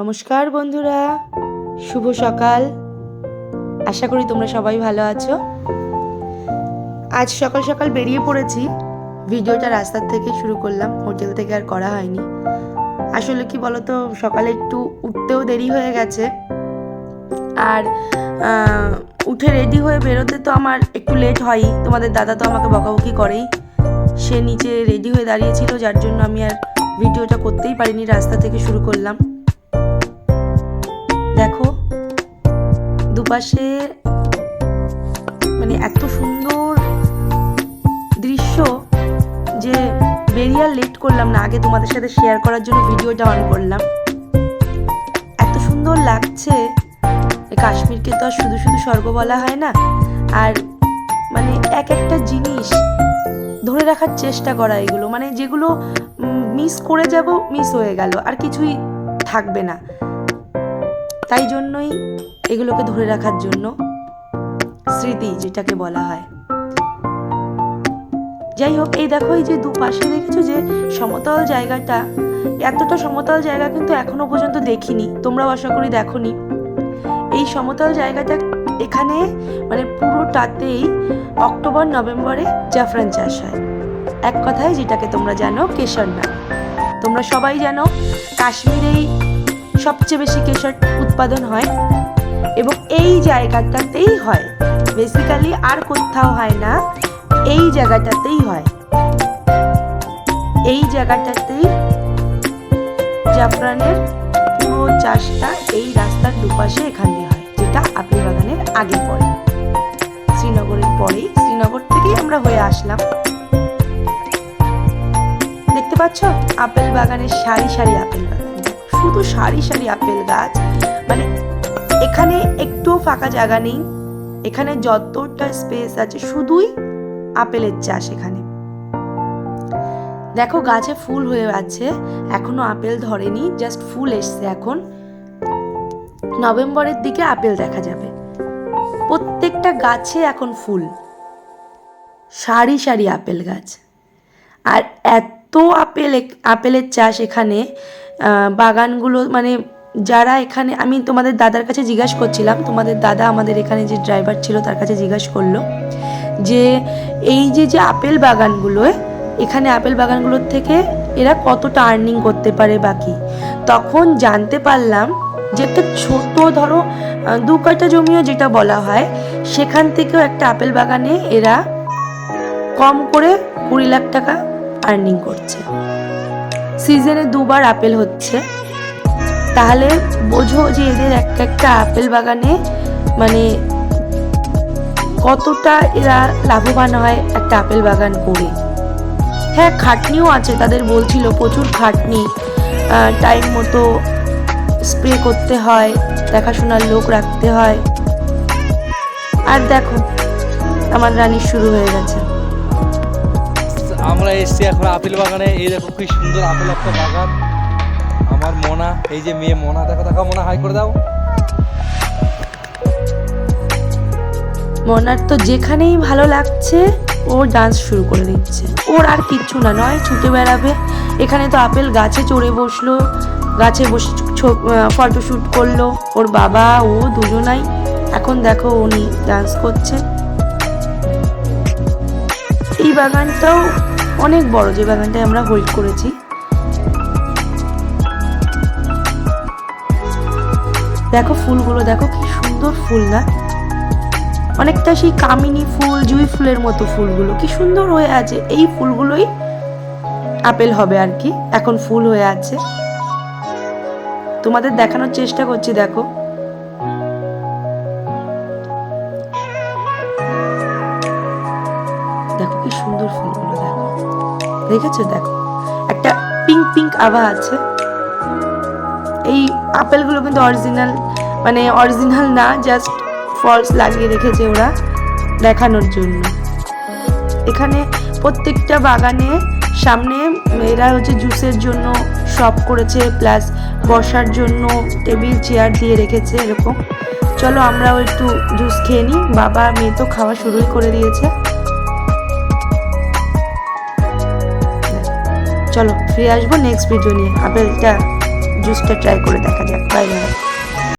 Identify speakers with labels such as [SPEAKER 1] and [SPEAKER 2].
[SPEAKER 1] নমস্কার বন্ধুরা, শুভ সকাল। আশা করি তোমরা সবাই ভালো আছো। আজ সকাল সকাল বেরিয়ে পড়েছি। ভিডিওটা রাস্তার থেকে শুরু করলাম, হোটেল থেকে আর করা হয়নি। আসলে কি বলতো, সকালে একটু উঠতেও দেরি হয়ে গেছে। আর উঠে রেডি হয়ে বেরোতে তো আমার একটু লেট হয়ই। তোমাদের দাদা তো আমাকে বকাবকি করেই। সে নিচে রেডি হয়ে দাঁড়িয়েছিল, যার জন্য আমি আর ভিডিওটা করতেই পারিনি, রাস্তা থেকে শুরু করলাম। দেখো দুপাশে মানে এত সুন্দর দৃশ্য যে বেরিয়ে লেট করলাম না, আগে তোমাদের সাথে শেয়ার করার জন্য ভিডিওটা অন করলাম। এত সুন্দর লাগছে কাশ্মীরকে তো আর শুধু শুধু স্বর্গ বলা হয় না, আর মানে এক একটা জিনিস ধরে রাখার চেষ্টা করা এগুলো। মানে যেগুলো মিস করে যাব মিস হয়ে গেল, আর কিছুই থাকবে না। তাই জন্যই এগুলোকে ধরে রাখার জন্য স্মৃতি যেটাকে বলা হয়। যাই হোক, এই দেখো, এই যে দুপাশে দেখেছ যে সমতল জায়গাটা, এতটা সমতল জায়গা কিন্তু এখনও পর্যন্ত দেখিনি, তোমরাও আশা করি দেখোনি। এই সমতল জায়গাটা এখানে মানে পুরোটাতেই অক্টোবর, নভেম্বরে জাফরান চাষ হয়। এক কথায় যেটাকে তোমরা জানো, কেশর নাম। তোমরা সবাই জানো, কাশ্মীরেই সবচেয়ে বেশি কেশর উৎপাদন হয় এবং এই জায়গাটাতেই হয়। বেসিক্যালি আর কোথাও হয় না, এই জায়গাটাতেই হয়। এই জায়গাটাতেই জাফরানের পুরো চাষটা এই রাস্তার দুপাশে এখান হয়, যেটা আপেল বাগানের আগে পড়ে। শ্রীনগরের পরেই, শ্রীনগর থেকেই আমরা হয়ে আসলাম। দেখতে পাচ্ছ? আপেল বাগানের সারি সারি আপেল বাগান। শুধু সারি সারি আপেল গাছ এখানে একটু ফাঁকা জায়গা নেই। এখানে যতটা স্পেস আছে, শুধুই আপেলের চাষ এখানে। দেখো গাছে ফুল হয়ে আছে, এখনও আপেল ধরেনি জাস্ট ফুল এসছে এখন। নভেম্বরের দিকে আপেল দেখা যাবে। প্রত্যেকটা গাছে এখন ফুল। সারি সারি আপেল গাছ। আর এত আপেল, আপেলের চাষ এখানে বাগানগুলো মানে যারা এখানে, আমি তোমাদের দাদার কাছে জিজ্ঞাসা করছিলাম, তোমাদের দাদা আমাদের এখানে যে ড্রাইভার ছিল তার কাছে জিজ্ঞাসা করল যে, এই যে যে আপেল বাগানগুলোয় এখানে আপেল বাগানগুলোর থেকে এরা কতটা আর্নিং করতে পারে বাকি তখন জানতে পারলাম যে একটা ছোট, ধরো দু কাটা জমিও যেটা বলা হয়, সেখান থেকেও একটা আপেল বাগানে এরা কম করে কুড়ি লাখ টাকা আর্নিং করছে। সিজনে দুবার আপেল হচ্ছে। তাহলে বোঝো যে এদের একটা একটা আপেল বাগানে মানে কতটা এরা লাভবান হয় একটা আপেল বাগান করে। হ্যাঁ খাটনিও আছে, তাদের বলছিল, প্রচুর খাটনি টাইম মতো স্প্রে করতে হয়, দেখাশোনার লোক রাখতে হয়। আর দেখো, আমার রানী শুরু হয়ে গেছে।
[SPEAKER 2] আমরা এসছি এখন আপেল বাগানে, এই দেখো কি সুন্দর আপেল একটা বাগান। আমার মোনা, এই যে মেয়ে মোনা, দেখো দেখো, মোনা হাই করে দাও।
[SPEAKER 1] মনার তো যেখানেই ভালো লাগছে, ও ডান্স শুরু করে দিচ্ছে। ওর আর কিচ্ছু না, নয়, ছুটে বেড়াবে। এখানে তো আপেল গাছে চড়ে বসল, গাছে বসে ফটো শ্যুট করল। ওর বাবা, ও দুজনাই, এখন দেখো উনি ডান্স করছে। এই বাগানটাও অনেক বড়, যে বাগানটায় আমরা হোল্ড করেছি। দেখো ফুলগুলো, দেখো কি সুন্দর ফুল না? অনেকটা সেই কামিনী ফুল, জুই ফুলের মতো ফুলগুলো। কি সুন্দর হয়ে আছে। এই ফুলগুলোই আপেল হবে আর কি। এখন ফুল হয়ে আছে। তোমাদের দেখানোর চেষ্টা করছি, দেখো। দেখো কি সুন্দর ফুলগুলো, দেখো। দেখেছ, দেখো? একটা পিঙ্ক পিঙ্ক আভা আছে। এই আপেলগুলো কিন্তু অরিজিনাল মানে অরিজিনাল না জাস্ট ফলস লাগিয়ে রেখেছে ওরা দেখানোর জন্য। এখানে প্রত্যেকটা বাগানে সামনে এরা হচ্ছে জুসের জন্য শপ করেছে প্লাস বসার জন্য টেবিল চেয়ার দিয়ে রেখেছে এরকম। চলো আমরাও একটু জুস খেয়ে নিই, বাবা, মেয়ে তো খাওয়া শুরুই করে দিয়েছে। চলো, ফিরে আসব নেক্সট ভিডিও নিয়ে। আপেলটা, জুসটা ট্রাই করে দেখা যাক বাই বাই